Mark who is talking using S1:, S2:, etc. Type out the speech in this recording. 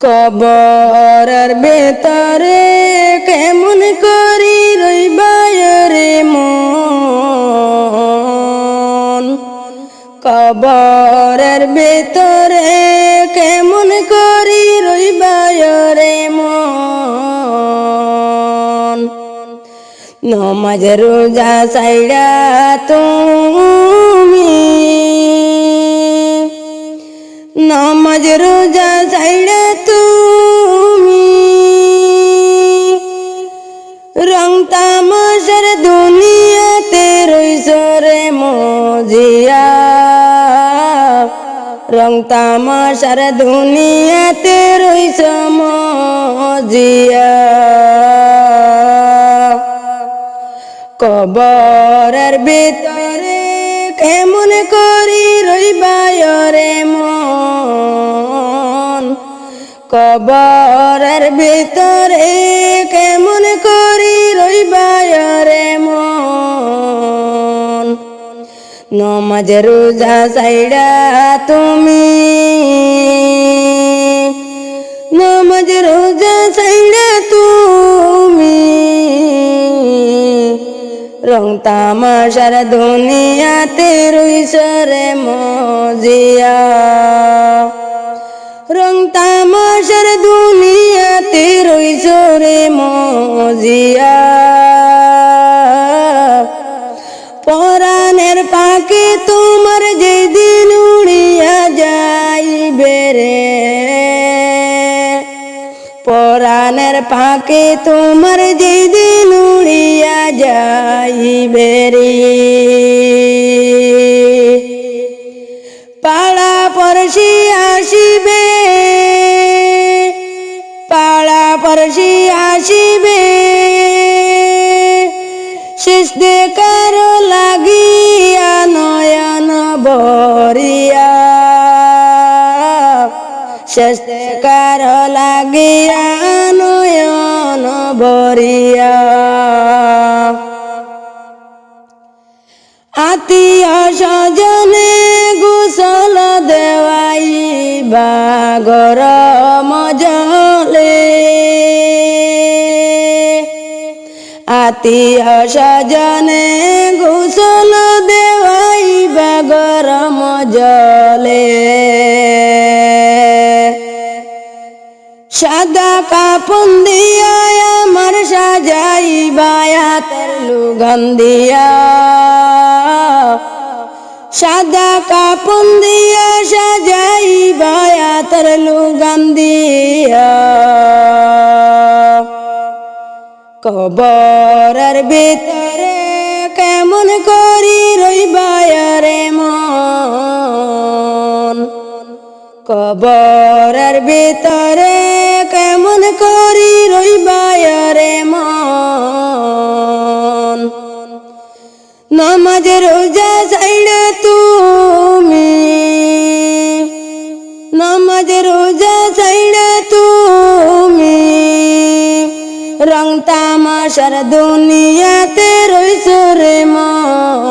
S1: কবরের ভেতরে কেমন করি রইবায় রে মন? কবরের ভেতরে কেমন করি রইবায় রে মন? নমাজ রোজা সাইডা তুমি নমাজ রোজা সাইডা তুমি। রং তামাশার দুনিয়াতে রইছ রে মজিয়া। রং তামাশার দুনিয়াতে রইছ মজিয়া। কবরের ভিতরে কেমন কবরের ভিতরে কেমন করি রইবায় রে মন? নমাজ, রোজা সাইডা তুমি? নমাজ, রোজা সাইডা তুমি? রং তামাশার দুনিয়াতে রইছ রে মজিয়া। রং তামাশার দুনিয়াতে রইছ রে মজিয়া। পরাণের পাকে তোমার যেদিন উড়িয়া যাইবে রে। পরাণের পাকে তোমার যেদিন উড়িয়া যাইবে রে। পাড়া পড়শি আসিবে পড়শি আসিবে। শেষ দেখার লাগিয়া নয়ন বরিয়া শেষ দেখার লাগিয়া নয়ন বরিয়া আত্মীয় স্বজনে গুসল দেওয়াই বাগর মজলে আত্মীয় স্বজনে গুসল দেওয়াই বাগর মজলে সাদা কাপন দিয়া আমার সাজাই বায়াতের লুগান সাদা কাপন দিয়া সাজাই বায়াতের লুগান দিয়া। কবরের ভিতরে কেমন করি রইবায়ারে মন? কবরার ভিতরে রং তামাশার দুনিয়াতে রইছ রে মন